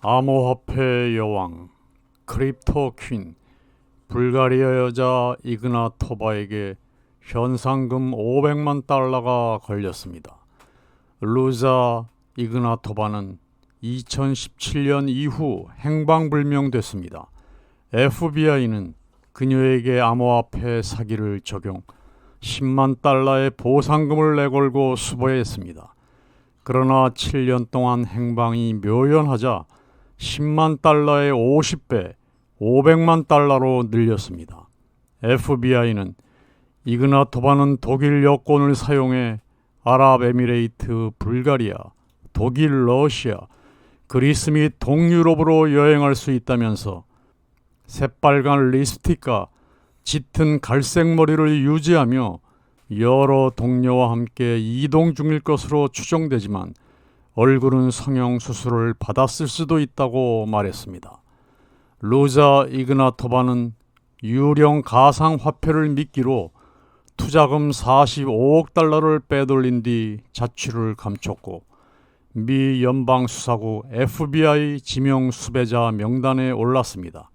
암호화폐 여왕 크립토 퀸 불가리아 여자 이그나토바에게 현상금 500만 달러가 걸렸습니다. 루자 이그나토바는 2017년 이후 행방불명됐습니다. FBI는 그녀에게 암호화폐 사기를 적용 10만 달러의 보상금을 내걸고 수보했습니다. 그러나 7년 동안 행방이 묘연하자 10만 달러의 50배, 500만 달러로 늘렸습니다. FBI는 이그나토바는 독일 여권을 사용해 아랍에미레이트, 불가리아, 독일, 러시아, 그리스 및 동유럽으로 여행할 수 있다면서 새빨간 립스틱과 짙은 갈색 머리를 유지하며 여러 동료와 함께 이동 중일 것으로 추정되지만 얼굴은 성형 수술을 받았을 수도 있다고 말했습니다. 루자 이그나토바는 유령 가상 화폐를 미끼로 투자금 45억 달러를 빼돌린 뒤 자취를 감췄고 미 연방수사국 FBI 지명 수배자 명단에 올랐습니다.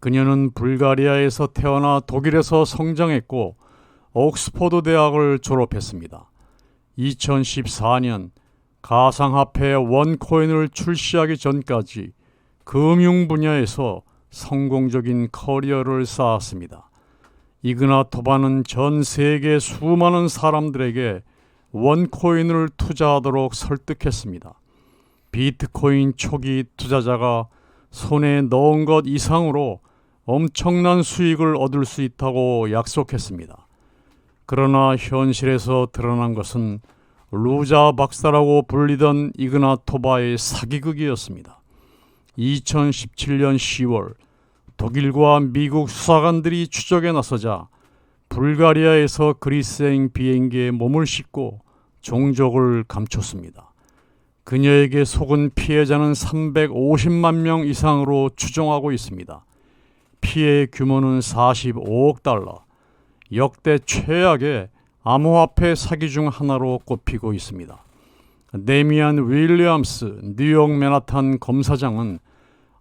그녀는 불가리아에서 태어나 독일에서 성장했고 옥스퍼드 대학을 졸업했습니다. 2014년 가상화폐 원코인을 출시하기 전까지 금융 분야에서 성공적인 커리어를 쌓았습니다. 이그나토바는 전 세계 수많은 사람들에게 원코인을 투자하도록 설득했습니다. 비트코인 초기 투자자가 손에 넣은 것 이상으로 엄청난 수익을 얻을 수 있다고 약속했습니다. 그러나 현실에서 드러난 것은 루자 박사라고 불리던 이그나토바의 사기극이었습니다. 2017년 10월 독일과 미국 수사관들이 추적에 나서자 불가리아에서 그리스행 비행기에 몸을 싣고 종족을 감췄습니다. 그녀에게 속은 피해자는 350만 명 이상으로 추정하고 있습니다. 피해 규모는 45억 달러, 역대 최악의 암호화폐 사기 중 하나로 꼽히고 있습니다. 데미안 윌리엄스 뉴욕 맨하탄 검사장은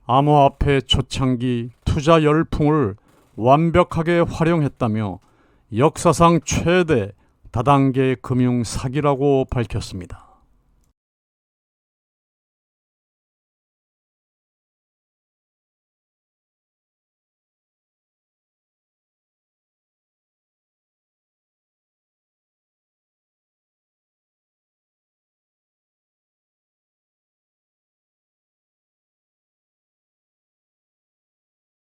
암호화폐 초창기 투자 열풍을 완벽하게 활용했다며 역사상 최대 다단계 금융 사기라고 밝혔습니다.